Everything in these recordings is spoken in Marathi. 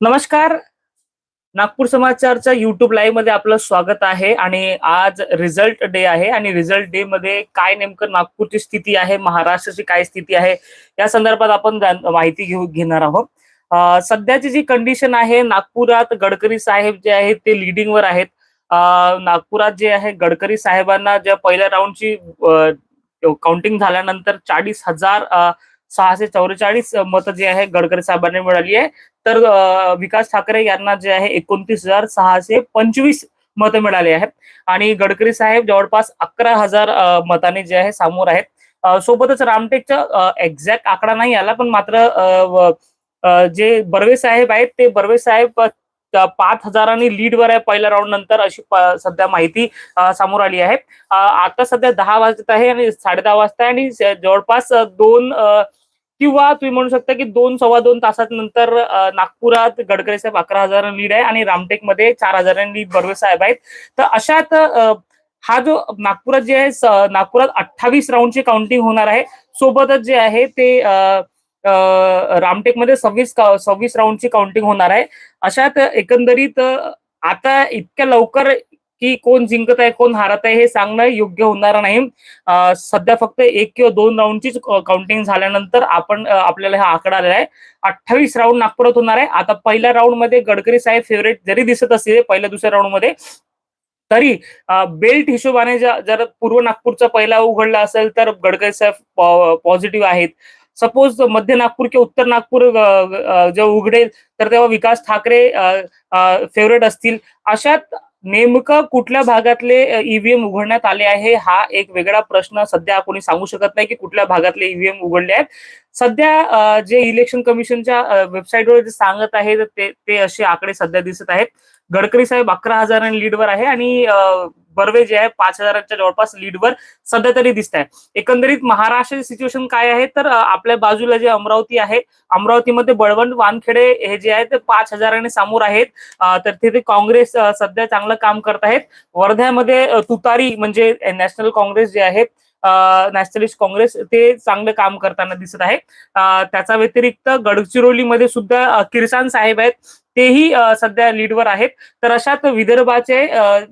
नमस्कार. नागपूर समाचारच्या युट्यूब लाईव्हमध्ये आपलं स्वागत आहे आणि आज रिझल्ट डे आहे आणि रिझल्ट डे मध्ये काय नेमकं नागपूरची स्थिती आहे महाराष्ट्राची काय स्थिती आहे या संदर्भात आपण माहिती घेऊ घेणार आहोत. सध्याची जी कंडिशन आहे नागपुरात गडकरी साहेब जे आहेत ते लिडिंगवर आहेत. नागपुरात जे आहे गडकरी साहेबांना ज्या पहिल्या राऊंडची काउंटिंग झाल्यानंतर चाळीस हजार सहाशे चौवेचाळीस मतं जे आहे गडकरी साहेबांनी मिळाली आहे. तर विकास ठाकरे यांना जे आहे एकोणतीस हजार सहाशे पंचवीस मतं मिळाली आहेत. आणि गडकरी साहेब जवळपास अकरा हजार मताने मतांनी जे आहे समोर आहेत. सोबतच रामटेकचा एक्झॅक्ट आकडा नाही आला पण मात्र जे बर्वे साहेब आहेत ते बर्वे साहेब पाच हजारांनी लीडवर आहे पहिल्या राऊंड नंतर अशी सध्या माहिती समोर आली आहे. आता सध्या दहा वाजत आहे आणि साडे दहा वाजता आहे आणि जवळपास दोन आ, किंवा तुम्ही म्हणू शकता की दोन सव्वा दोन तासात नंतर नागपुरात गडकरी साहेब अकरा हजारांनी लीड आहे आणि रामटेकमध्ये चार हजारांनी लीड बर्वे साहेब आहेत. तर अशात हा जो नागपुरात जे आहे नागपुरात अठ्ठावीस राऊंडची काउंटिंग होणार आहे. सोबतच जे आहे ते अ, रामटेकमध्ये सव्वीस सव्वीस राऊंडची काउंटिंग होणार आहे. अशात एकंदरीत आता इतक्या लवकर की कोण जिंकत आहे कोण हारत आहे हे सांगणं योग्य होणार नाही. सध्या फक्त एक किंवा दोन राऊंडचीच काउंटिंग झाल्यानंतर आपण आपल्याला हा आकडा आलेला आहे. अठ्ठावीस राऊंड नागपुरात होणार आहे. आता पहिल्या राऊंडमध्ये गडकरी साहेब फेवरेट जरी दिसत असले पहिल्या दुसऱ्या राऊंडमध्ये तरी बेल्ट हिशोबाने जर पूर्व नागपूरचा पहिला उघडला असेल तर गडकरी साहेब पॉझिटिव्ह आहेत. सपोज मध्य नागपूर किंवा उत्तर नागपूर जेव्हा उघडेल तर तेव्हा विकास ठाकरे फेवरेट असतील. अशात नेमकं कुठल्या भागातले ईव्हीएम उघडण्यात आले आहे? हा एक वेगळा प्रश्न सध्या कोणी सांगू शकत नाही की कुठल्या भागातले ईव्हीएम उघडले आहेत. सध्या जे इलेक्शन कमिशनच्या वेबसाईटवर जे सांगत आहे ते ते असे आकडे सध्या दिसत आहेत. गडकरी साहेब अकरा हजारांनी लीडवर आहे आणि बर्वे जे आहे पाच हजारांच्या जवळपास लीडवर सध्या तरी दिसत आहे. एकंदरीत महाराष्ट्राची सिच्युएशन काय आहे? तर आपल्या बाजूला जे अमरावती आहे अमरावतीमध्ये बळवंत वानखेडे हे जे आहे ते पाच हजारांनी समोर आहेत. तर तिथे काँग्रेस सध्या चांगलं काम करत आहेत. वर्ध्यामध्ये तुतारी म्हणजे नॅशनल काँग्रेस जे आहेत नॅशनलिस्ट काँग्रेस ते चांगलं काम करताना दिसत आहे. त्याचा व्यतिरिक्त गडचिरोलीमध्ये सुद्धा किरसान साहेब आहेत. तेही सध्या लीडवर आहेत. तर अशात विदर्भाचे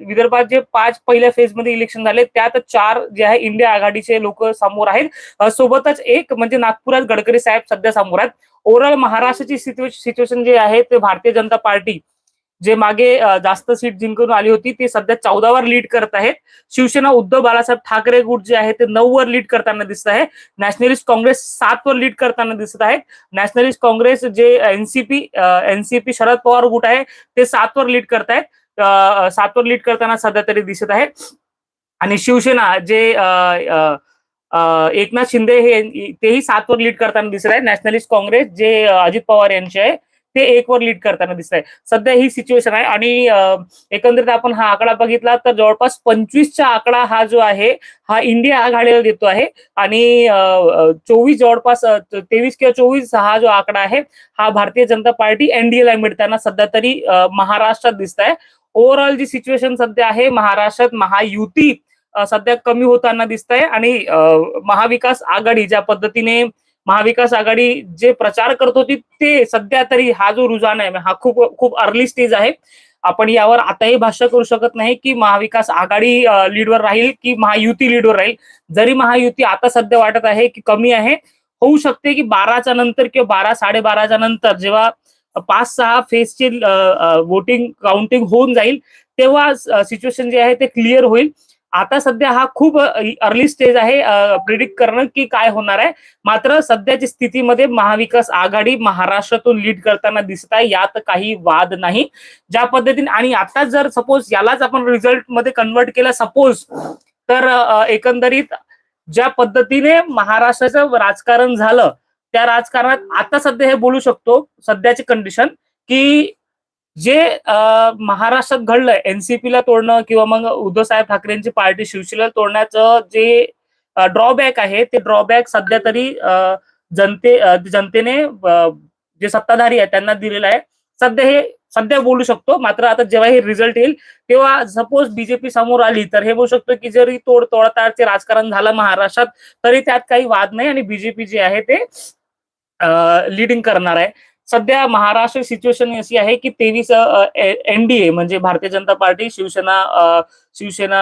विदर्भात जे पाच पहिल्या फेजमध्ये इलेक्शन झाले त्यात चार जे आहे इंडिया आघाडीचे लोक समोर आहेत. सोबतच एक म्हणजे नागपुरात गडकरी साहेब सध्या समोर आहेत. ओव्हरऑल महाराष्ट्राची सिच्युएशन जे आहे ते भारतीय जनता पार्टी जे मागे जास्त सीट जिंकून आली होती ते सध्या चौदावर लीड करत आहेत. शिवसेना उद्धव बाळासाहेब ठाकरे गुट जे आहे ते नऊ वर लीड करताना दिसत आहे. नॅशनलिस्ट काँग्रेस सात वर लीड करताना दिसत आहेत. नॅशनलिस्ट काँग्रेस जे एनसीपी एनसीपी शरद पवार गुट आहे ते सात वर लीड करतायत अ, सात वर लीड करताना सध्या तरी दिसत आहे आणि शिवसेना जे एकनाथ शिंदे हे तेही सात वर लीड करताना दिसत आहे नॅशनलिस्ट काँग्रेस जे अजित पवार यांचे आहे ते एक वर लीड करताना दिसत आहे सध्या ही सिच्युएशन आहे आणि एकंदरीत आपण हा आकडा बघितला तर जवळपास पंचवीसचा आकडा हा जो आहे हा इंडिया आघाडीला देतो आहे. आणि चोवीस जवळपास तेवीस किंवा चोवीस हा जो आकडा आहे हा भारतीय जनता पार्टी एनडीएला मिळताना सध्या तरी महाराष्ट्रात दिसत आहे ओव्हरऑल जी सिच्युएशन सध्या आहे महाराष्ट्रात महायुती सध्या कमी होताना दिसत आहे आणि महाविकास आघाडी ज्या पद्धतीने महाविकास आघाडी जे प्रचार करत होती ते सध्या तरी हा जो रुझान आहे हा खूप खूप अर्ली स्टेज आहे. आपण यावर आताही भाष्य करू शकत नाही की महाविकास आघाडी लीडवर राहील की महायुती लीडवर राहील. जरी महायुती आता सध्या वाटत आहे की कमी आहे होऊ शकते की बाराच्या नंतर किंवा बारा साडेबाराच्या नंतर जेव्हा पाच सहा फेजची वोटिंग काउंटिंग होऊन जाईल तेव्हा सिच्युएशन जे आहे ते क्लिअर होईल. आता सध्या हा खूप अर्ली स्टेज आहे प्रिडिक्ट करणं की काय होणार आहे. मात्र सध्याची स्थितीमध्ये महाविकास आघाडी महाराष्ट्रातून लीड करताना दिसत आहे. यात काही वाद नाही. ज्या पद्धतीने आणि आता जर सपोज यालाच आपण रिझल्टमध्ये कन्वर्ट केला सपोज तर एकंदरीत ज्या पद्धतीने महाराष्ट्राचं राजकारण झालं त्या राजकारणात आता सध्या हे बोलू शकतो सध्याची कंडिशन की जे महाराष्ट्रात घडलंय एनसीपीला तोडणं किंवा मग उद्धव साहेब ठाकरेंची पार्टी शिवसेनेला तोडण्याचं जे ड्रॉबॅक आहे ते ड्रॉबॅक सध्या तरी जनते जनतेने जे सत्ताधारी आहे त्यांना दिलेलं आहे. सध्या हे सध्या बोलू शकतो मात्र आता जेव्हा हे रिझल्ट येईल तेव्हा सपोज बीजेपी समोर आली तर हे बोलू शकतो की जरी तोड तोडताडचे राजकारण झालं महाराष्ट्रात तरी त्यात काही वाद नाही आणि बीजेपी जे आहे ते लिडिंग करणार आहे. सध्या महाराष्ट्र सिच्युएशन अशी आहे की तेवीस एनडीए म्हणजे भारतीय जनता पार्टी शिवसेना शिवसेना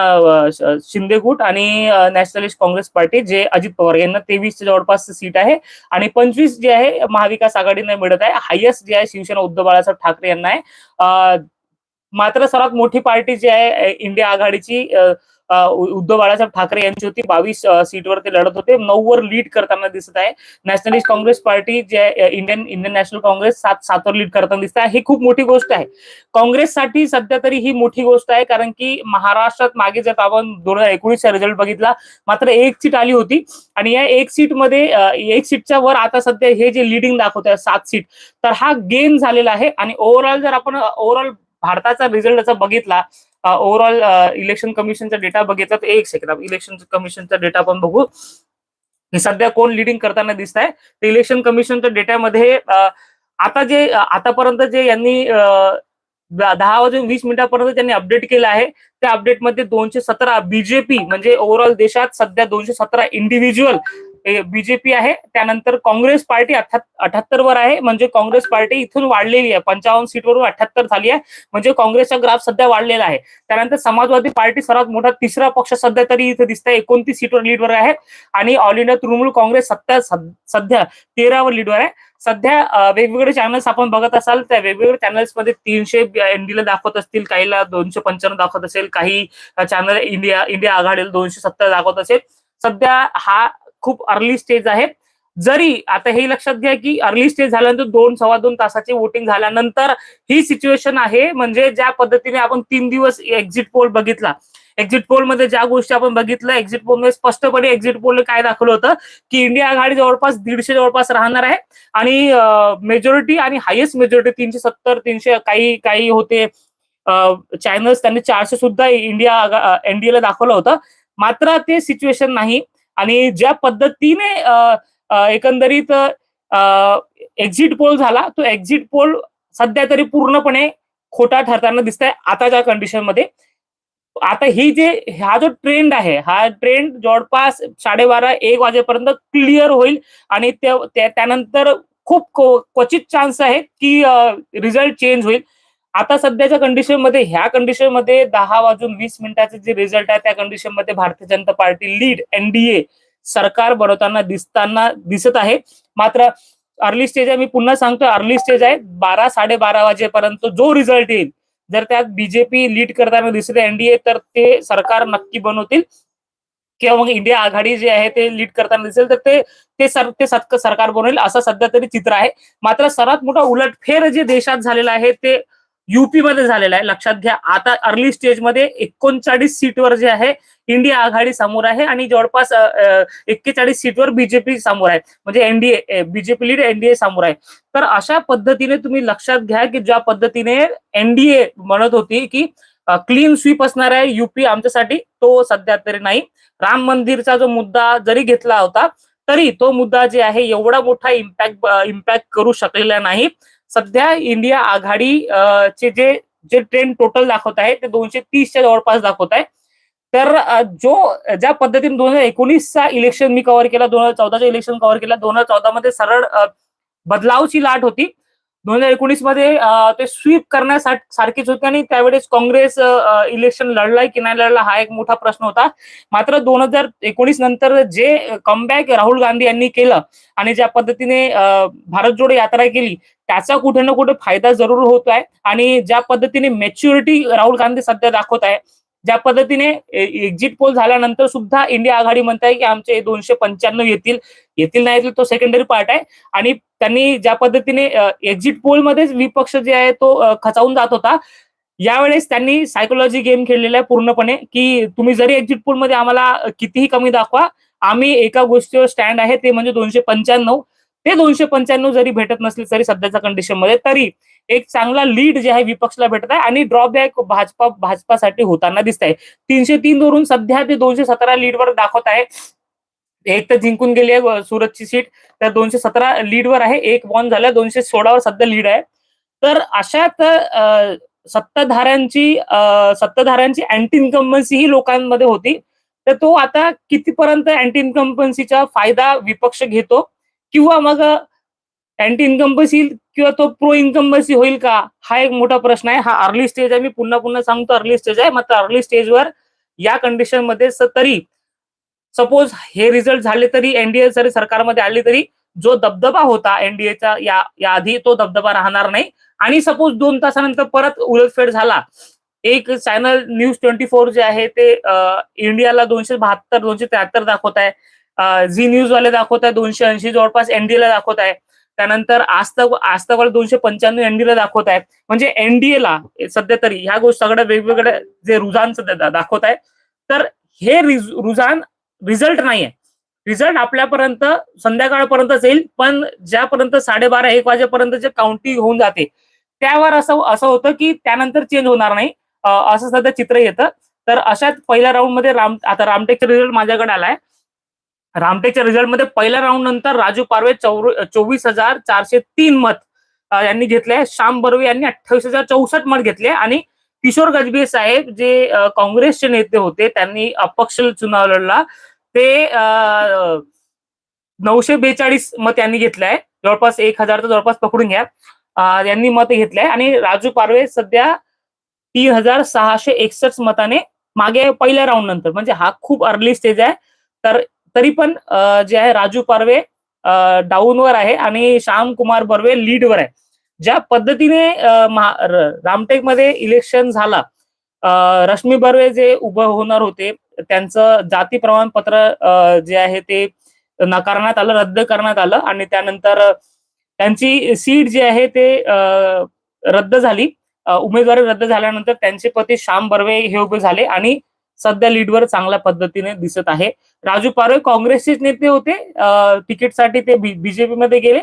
शिंदे गुट आणि नॅशनलिस्ट काँग्रेस पार्टी जे अजित पवार यांना तेवीस जवळपास सीट आहे. आणि पंचवीस जे आहे महाविकास आघाडीने मिळत आहे. हायेस्ट जे आहे शिवसेना उद्धव बाळासाहेब ठाकरे यांना आहे. मात्र सर्वात मोठी पार्टी जी आहे इंडिया आघाडीची उद्धव बाळासाहेब ठाकरे यांची होती. बावीस सीटवर ते लढत होते. नऊ वर लीड करताना दिसत आहे. नॅशनलिस्ट काँग्रेस पार्टी जे इंडियन इंडियन नॅशनल काँग्रेस सात सातवर लीड करताना दिसत आहे. ही खूप मोठी गोष्ट आहे. काँग्रेससाठी सध्या तरी ही मोठी गोष्ट आहे. कारण की महाराष्ट्रात मागे जर आपण दोन हजार एकोणीसचा रिझल्ट बघितला मात्र एक सीट आली होती. आणि या एक सीटमध्ये मध्ये एक सीटच्या वर आता सध्या हे जे लिडिंग दाखवत आहे सात सीट तर हा गेन झालेला आहे. आणि ओव्हरऑल जर आपण ओव्हरऑल भारताचा रिझल्ट जर बघितला ओव्हरऑल इलेक्शन कमिशनचा डेटा बघितला तर एक सेकंड इलेक्शन कमिशनचा डेटा आपण बघू. हे सध्या कोण लिडिंग करताना दिसत आहे तर इलेक्शन कमिशनच्या डेटामध्ये आता जे आतापर्यंत जे यांनी दहा वाजून वीस मिनिटापर्यंत त्यांनी अपडेट केलं आहे त्या अपडेटमध्ये दोनशे सतरा बीजेपी म्हणजे ओव्हरऑल देशात सध्या दोनशे सतरा इंडिव्हिज्युअल बीजेपी आहे त्यानंतर काँग्रेस पार्टी अठ्याहत्तर वर आहे म्हणजे काँग्रेस पार्टी इथून वाढलेली आहे पंचावन्न सीटवरून अठ्याहत्तर झाली आहे म्हणजे काँग्रेसचा ग्राफ सध्या वाढलेला आहे. त्यानंतर समाजवादी पार्टी सर्वात मोठा तिसरा पक्ष सध्या तरी इथे दिसत आहे एकोणतीस सीटवर लीडवर आहे आणि ऑल इंडिया तृणमूल काँग्रेस सत्ता सध्या तेरावर लीडवर आहे. सध्या वेगवेगळे चॅनल्स आपण बघत असाल त्या वेगवेगळ्या चॅनल्समध्ये तीनशे एनडीला दाखवत असतील काहीला दोनशे पंच्याण्णव दाखवत असेल काही चॅनल इंडिया इंडिया आघाडीला दोनशे सत्तर दाखवत असेल. सध्या हा खूप अर्ली स्टेज आहेत. जरी आता हे लक्षात घ्या की अर्ली स्टेज झाल्यानंतर दोन सव्वा दोन तासाची वोटिंग झाल्यानंतर ही सिच्युएशन आहे. म्हणजे ज्या पद्धतीने आपण तीन दिवस एक्झिट पोल बघितला. एक्झिट पोलमध्ये ज्या गोष्टी आपण बघितलं एक्झिट पोलमध्ये स्पष्टपणे एक्झिट पोलने काय दाखवलं होतं? की इंडिया आघाडी जवळपास दीडशे जवळपास राहणार आहे. आणि मेजॉरिटी आणि हायेस्ट मेजॉरिटी तीनशे सत्तर तीनशे काही काही होते. चॅनल्स त्यांनी चारशे सुद्धा इंडिया एनडीएला दाखवलं होतं. मात्र ते सिच्युएशन नाही. आणि ज्या पद्धतीने अ, एकंदरीत एक्झिट पोल झाला तो एक्झिट पोल सध्या तरी पूर्णपणे खोटा ठरताना दिसत आहे आताच्या कंडिशनमध्ये. आता ही जे हा जो ट्रेंड आहे हा ट्रेंड जवळपास साडेबारा एक वाजेपर्यंत क्लिअर होईल आणि त्यानंतर खूप क्वचित चान्स आहे की रिझल्ट चेंज होईल. आता सध्याच्या कंडिशनमध्ये ह्या कंडिशनमध्ये दहा वाजून वीस मिनिटाचे जे रिझल्ट आहे त्या कंडिशनमध्ये भारतीय जनता पार्टी लीड एनडीए सरकार बनवताना दिसताना दिसत आहे. मात्र अर्ली स्टेज आहे मी पुन्हा सांगतो अर्ली स्टेज आहे. बारा साडेबारा वाजेपर्यंत जो रिझल्ट येईल जर त्यात बीजेपी लीड करताना दिसते एनडीए तर ते सरकार नक्की बनवतील. किंवा मग इंडिया आघाडी जे आहे ते लीड करताना दिसेल तर ते ते सर ते सरकार बनवेल असं सध्या तरी चित्र आहे. मात्र सर्वात मोठा उलटफेर जे देशात झालेला आहे ते युपी मध्ये झालेला आहे. लक्षात घ्या आता अर्ली स्टेजमध्ये एकोणचाळीस सीटवर जे आहे इंडिया आघाडी समोर आहे आणि जवळपास एक्केचाळीस सीटवर बीजेपी समोर आहे. म्हणजे एनडीए बीजेपी लीड एनडीए समोर आहे. तर अशा पद्धतीने तुम्ही लक्षात घ्या की ज्या पद्धतीने एनडीए म्हणत होती की क्लीन स्वीप असणार आहे युपी आमच्यासाठी तो सध्या तरी नाही. राम मंदिरचा जो मुद्दा जरी घेतला होता तरी तो मुद्दा जे आहे एवढा मोठा इम्पॅक्ट इम्पॅक्ट करू शकलेला नाही. सध्या इंडिया आघाडी चे जे जे ट्रेंड टोटल दाखवत आहे ते दोनशे तीसच्या जवळपास दाखवत आहे. तर जो ज्या पद्धतीने दोन हजार एकोणीसचा इलेक्शन मी कव्हर केला दोन हजार चौदाचा इलेक्शन कव्हर केला दोन हजार चौदा मध्ये सरळ बदलावची लाट होती. दोन हजार एकोणीसमध्ये ते स्वीप करण्यासाठी सारखीच होती आणि त्यावेळेस काँग्रेस इलेक्शन लढलाय की नाही लढला हा एक मोठा प्रश्न होता. मात्र दोन हजार एकोणीस नंतर जे कमबॅक राहुल गांधी यांनी केलं आणि ज्या पद्धतीने भारत जोडो यात्रा केली त्याचा कुठे ना कुठे फायदा जरूर होत आहे आणि ज्या पद्धतीने मॅच्युरिटी राहुल गांधी सध्या दाखवत आहे ज्या पद्धतीने एक्झिट पोल झाल्यानंतर सुद्धा इंडिया आघाडी म्हणताय की आमचे दोनशे पंच्याण्णव येतील. येतील नाही येतील तो सेकंडरी पार्ट आहे. आणि त्यांनी ज्या पद्धतीने एक्झिट पोल मध्येच विपक्ष जे आहे तो खचावून जात होता. यावेळेस त्यांनी सायकोलॉजी गेम खेळलेला आहे पूर्णपणे की तुम्ही जरी एक्झिट पोलमध्ये आम्हाला कितीही कमी दाखवा आम्ही एका गोष्टीवर स्टँड आहे ते म्हणजे दोनशे पंच्याण्णव. ते दोनशे पंच्याण्णव जरी भेटत नसले तरी सध्याच्या कंडिशनमध्ये तरी एक चांगला लीड जे आहे विपक्षला भेटत आहे आणि ड्रॉबॅक भाजपा भाजपासाठी होताना दिसत आहे तीनशे तीन वरून सध्या ते दोनशे सतरा लीडवर दाखवत आहे. एक तर जिंकून गेली आहे सुरतची सीट. तर दोनशे सतरा लीडवर आहे. एक वॉन झालं दोनशे सोळावर सध्या लीड आहे. तर अशात सत्ताधाऱ्यांची सत्ताधाऱ्यांची अँटी इन्कम्बन्सी ही लोकांमध्ये होती. तर तो आता कितीपर्यंत अँटी इन्कम्बन्सीचा फायदा विपक्ष घेतो? किंवा मग अँटी बसील किंवा तो प्रो इन्कम्बन्सी होईल का? हा एक मोठा प्रश्न आहे. हा अर्ली स्टेज आहे. मी पुन्हा पुन्हा सांगतो अर्ली स्टेज आहे. मात्र अर्ली स्टेजवर या कंडिशनमध्ये तरी सपोज हे रिझल्ट झाले तरी एनडीए जरी सरकारमध्ये आले तरी जो दबदबा होता एनडीएचा या या आधी तो दबदबा राहणार नाही. आणि सपोज दोन तासानंतर परत उलटफेड झाला. एक चॅनल न्यूज ट्वेंटी फोर जे आहे ते इंडियाला दोनशे बहात्तर दोनशे त्र्याहत्तर दाखवत आहे. झी न्यूज वाले दाखवत आहे दोनशे ऐंशी जवळपास एनडीएला दाखवत आहे. त्यानंतर आजतक आजतक दोनशे पंच्याण्णव एनडीएला दाखवत आहे. म्हणजे एनडीएला सध्या तरी ह्या गोष्टी सगळ्या वेगवेगळ्या जे रुझान सध्या दाखवत आहे. तर हे रुझान रिझल्ट नाहीये. रिझल्ट आपल्यापर्यंत संध्याकाळपर्यंतच येईल पण ज्यापर्यंत साडेबारा एक वाजेपर्यंत जे काउंटिंग होऊन जाते त्यावर असं असं होतं की त्यानंतर चेंज होणार नाही. असं सध्या चित्र येतं. तर अशाच पहिल्या राऊंडमध्ये राम आता रामटेकचा रिझल्ट माझ्याकडे आलाय. रामटेकच्या रिझल्टमध्ये पहिल्या राऊंड नंतर राजू पारवे चोवीस हजार चारशे तीन मत यांनी घेतले श्याम बर्वे यांनी अठ्ठावीस हजार चौसष्ट मत घेतले आणि किशोर गजबे साहेब जे काँग्रेसचे नेते होते त्यांनी अपक्ष चुनाव लढला. ते नऊशे बेचाळीस मत यांनी घेतलंय जवळपास एक हजार तर जवळपास पकडून घ्या. यांनी मत घेतलंय आणि राजू पारवे सध्या तीन हजार सहाशे एकसष्ट मताने मागे पहिल्या राऊंड नंतर. म्हणजे हा खूप अर्ली स्टेज आहे. तर तरी पण जे आहे राजू पारवे डाऊनवर आहे आणि श्याम कुमार बर्वे लीडवर आहे. ज्या पद्धतीने रामटेकमध्ये इलेक्शन झाला रश्मी बर्वे जे उभं होणार होते त्यांचं जाती प्रमाणपत्र जे आहे ते नकारण्यात आलं रद्द करण्यात आलं आणि त्यानंतर त्यांची सीट जी आहे ते रद्द झाली. उमेदवारी रद्द झाल्यानंतर त्यांचे पती श्याम बर्वे हे उभे झाले आणि सध्या लीडवर चांगल्या पद्धतीने दिसत आहे. राजू पारवे काँग्रेसचेच नेते होते. तिकीटसाठी ते बीजेपी मध्ये गेले.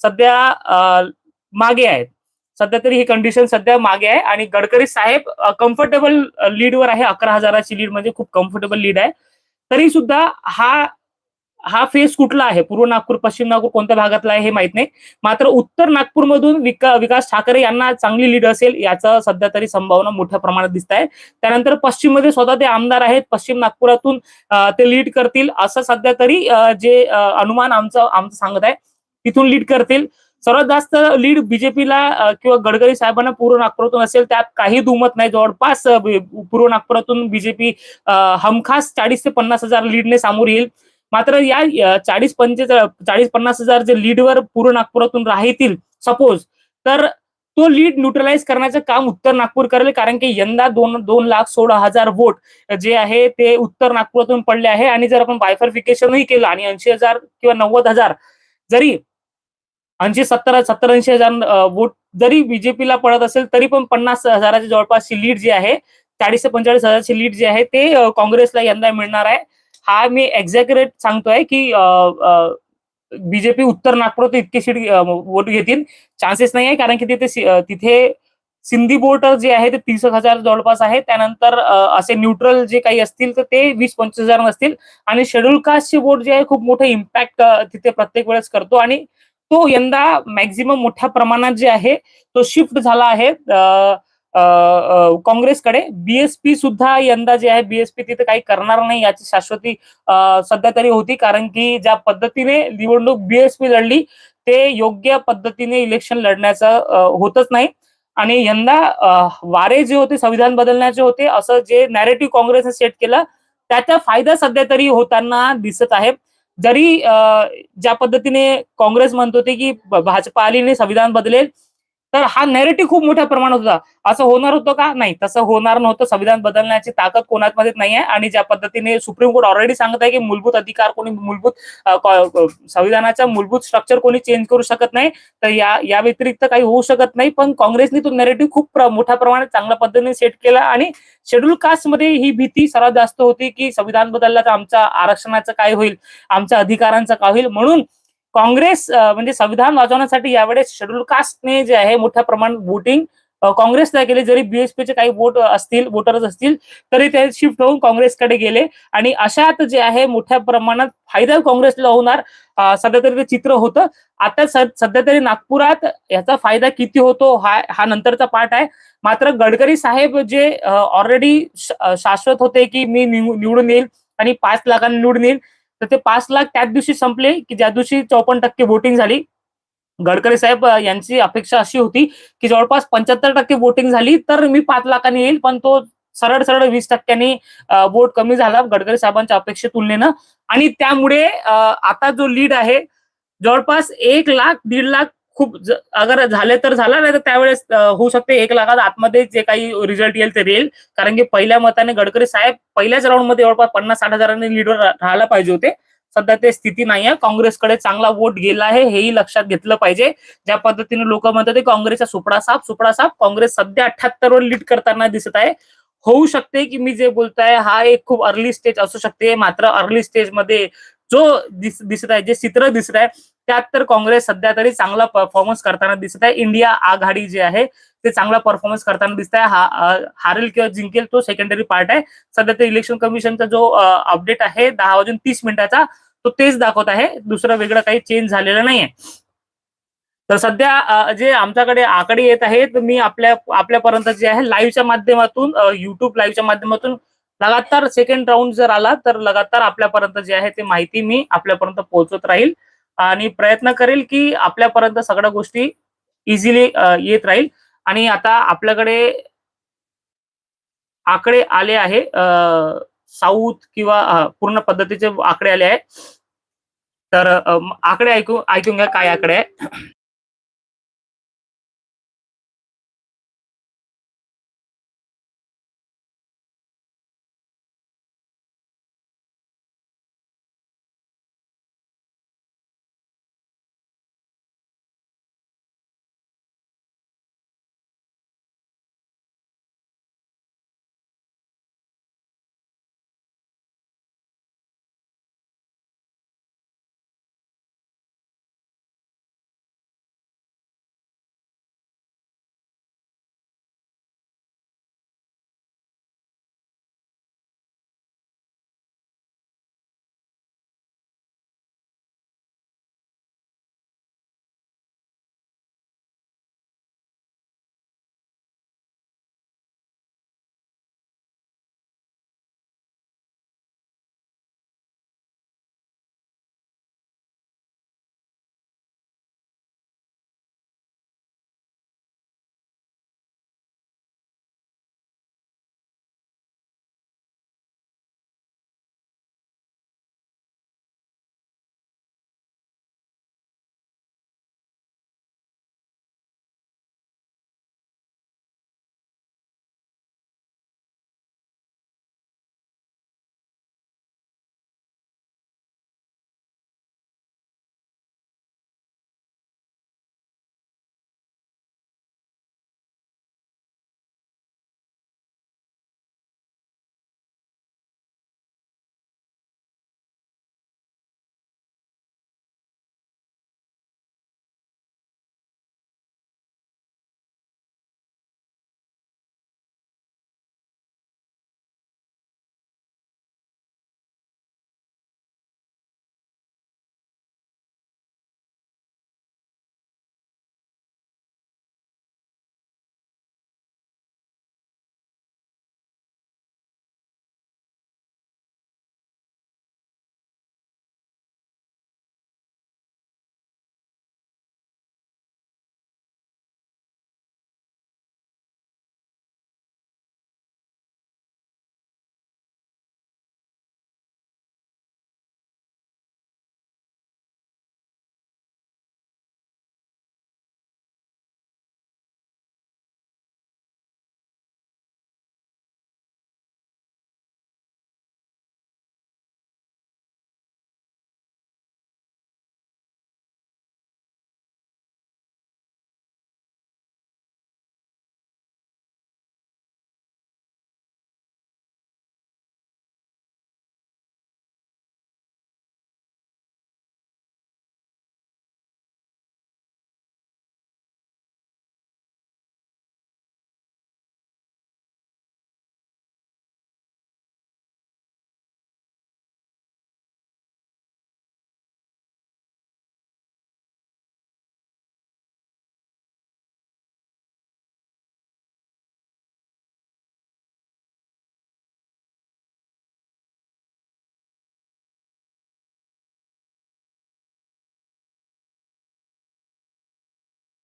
सध्या मागे आहेत. सध्या तरी ही कंडिशन सध्या मागे आहे आणि गडकरी साहेब कम्फर्टेबल लीडवर आहे. अकरा हजाराची लीड म्हणजे खूप कम्फर्टेबल लीड आहे. तरी सुद्धा हा हा फेस कुठला आहे? पूर्व नागपूर पश्चिम नागपूर कोणत्या भागातला आहे हे माहीत नाही. मात्र उत्तर नागपूरमधून विका विकास ठाकरे यांना चांगली लीड असेल याचं सध्या तरी संभावना मोठ्या प्रमाणात दिसत आहे त्यानंतर पश्चिममध्ये स्वतः ते आमदार आहेत. पश्चिम नागपुरातून ते लीड करतील असं सध्या तरी जे अनुमान आमचं आमचं सांगत आहे तिथून लीड करतील. सर्वात जास्त लीड बीजेपीला किंवा गडकरी साहेबांना पूर्व नागपुरातून असेल. त्यात काही दुमत नाही. जवळपास पूर्व नागपुरातून बीजेपी हमखास चाळीस ते पन्नास हजार लीडने सामोर येईल. मात्र या चाळीस पंचेचाळीस चाळीस पन्नास हजार जे लीडवर पूर्व नागपुरातून राहतील सपोज तर तो लीड न्यूट्रलाइज करण्याचं काम उत्तर नागपूर करेल कारण की यंदा दोन दोन लाख सोळा हजार वोट जे आहे ते उत्तर नागपुरातून पडले आहे. आणि जर आपण बायफर्फिकेशनही केलं आणि ऐंशी हजार किंवा नव्वद हजार जरी ऐंशी सत्तर सत्तर ऐंशी हजार वोट जरी बीजेपीला पडत असेल तरी पण पन्नास हजाराच्या जवळपासची लीड जी आहे चाळीस ते पंचेचाळीस हजारची लीड जी आहे ते काँग्रेसला यंदा मिळणार आहे. हा मी एक्झॅक्युरेट सांगतोय की बीजेपी उत्तर नागपूर इतके सीट वोट घेतील. चान्सेस नाही आहे कारण की तिथे तिथे सिंधी बोर्डर जे आहे ते तीस हजार जवळपास आहे. त्यानंतर असे न्यूट्रल जे काही असतील तर ते वीस पंचवीस हजार नसतील. आणि शेड्यूल कास्टचे वोट जे आहे खूप मोठं इम्पॅक्ट तिथे प्रत्येक वेळेस करतो. आणि तो यंदा मॅक्झिमम मोठ्या प्रमाणात जे आहे तो शिफ्ट झाला आहे. काँग्रेसकडे. बीएसपी सुद्धा यंदा जे आहे बीएसपी तिथे काही करणार नाही याची शाश्वती सध्या तरी होती. कारण की ज्या पद्धतीने निवडणूक बीएसपी लढली ते योग्य पद्धतीने इलेक्शन लढण्याचं होतच नाही. आणि यंदा वारे जे होते संविधान बदलण्याचे होते असं जे नॅरेटिव्ह काँग्रेसने सेट केलं त्याचा फायदा सध्या तरी होताना दिसत आहे. जरी ज्या पद्धतीने काँग्रेस म्हणत होते की भाजपा आलीने संविधान बदलेल तर हा नॅरेटिव्ह खूप मोठ्या प्रमाणात होता. असं होणार होतं का? नाही. तसं होणार नव्हतं. संविधान बदलण्याची ताकद कोणामध्ये नाही आहे आणि ज्या पद्धतीने सुप्रीम कोर्ट ऑलरेडी सांगत आहे की मूलभूत अधिकार कोणी मूलभूत संविधानाचा मूलभूत स्ट्रक्चर कोणी चेंज करू शकत नाही तर या या व्यतिरिक्त काही होऊ शकत नाही. पण काँग्रेसने तो नॅरेटिव्ह खूप मोठ्या प्रमाणात चांगल्या पद्धतीने सेट केला आणि शेड्यूल कास्टमध्ये ही भीती सर्वात जास्त होती की संविधान बदलला तर आमच्या आरक्षणाचं काय होईल? आमच्या अधिकारांचं काय होईल? म्हणून काँग्रेस म्हणजे संविधान वाजवण्यासाठी यावेळेस शेड्यूल कास्टने जे आहे मोठ्या प्रमाणात वोटिंग काँग्रेसला केले जरी बीएसपीचे काही वोट असतील वोटर्स असतील तरी ते शिफ्ट होऊन काँग्रेसकडे गेले. आणि अशात जे आहे मोठ्या प्रमाणात फायदा काँग्रेसला होणार सध्या तरी ते चित्र होतं. आता सध्या तरी नागपुरात याचा फायदा किती होतो हा हा नंतरचा पाठ आहे. मात्र गडकरी साहेब जे ऑलरेडी शाश्वत होते की मी निव- निवडून येईल आणि पाच लाखांनी निवडून येईल तर ते पाच लाख त्याच दिवशी संपले की ज्या दिवशी चौपन्न टक्के वोटिंग झाली. गडकरी साहेब यांची अपेक्षा अशी होती की जवळपास पंच्याहत्तर टक्के वोटिंग झाली तर मी पाच लाखांनी येईल पण तो सरळ सरळ वीस टक्क्यांनी वोट कमी झाला गडकरी साहेबांच्या अपेक्षे तुलनेनं. आणि त्यामुळे आता जो लीड आहे जवळपास एक लाख दीड लाख खूप अगर झाले तर झाला नाही तर त्यावेळेस होऊ शकते. एक लाखात आतमध्ये जे काही रिझल्ट येईल ते येईल कारण की पहिल्या मताने गडकरी साहेब पहिल्याच राऊंडमध्ये जवळपास पन्नास साठ हजारांनी लीडवर राहायला पाहिजे होते. सध्या ते स्थिती नाही आहे. काँग्रेसकडे चांगला वोट गेला आहे हेही लक्षात घेतलं पाहिजे. ज्या पद्धतीने लोक म्हणतात ते काँग्रेसचा सुपडा साप सुपडा साप. काँग्रेस सध्या अठ्याहत्तर वर लीड करताना दिसत आहे. होऊ शकते की मी जे बोलताय हा एक खूप अर्ली स्टेज असू शकते. मात्र अर्ली स्टेजमध्ये जो दिस दिसत आहे जे चित्र दिसत आहे त्यात तर काँग्रेस सध्या तरी चांगला परफॉर्मन्स करताना दिसत आहे. इंडिया आघाडी जे आहे ते चांगला परफॉर्मन्स करताना दिसत आहे हा हारेल किंवा जिंकेल तो सेकंडरी पार्ट आहे. सध्या ते इलेक्शन कमिशनचा जो अपडेट आहे दहा वाजून तीस मिनिटाचा तो तेच दाखवत आहे. दुसरं वेगळं काही चेंज झालेलं नाहीये. तर सध्या जे आमच्याकडे आकडे येत आहेत मी आपल्या आपल्यापर्यंत जे आहे लाईव्हच्या माध्यमातून युट्यूब लाईव्हच्या माध्यमातून लगातार सेकंड राऊंड जर आला तर लगातार आपल्यापर्यंत जे आहे ते माहिती मी आपल्यापर्यंत पोहोचत राहील. आणि प्रयत्न करेल की आपल्यापर्यंत सगळ्या गोष्टी इझिली येत राहील. आणि आता आपल्याकडे आकडे आले आहे साऊथ किंवा पूर्ण पद्धतीचे आकडे आले आहे तर आकडे ऐकू ऐकून घ्या काय आकडे आहे.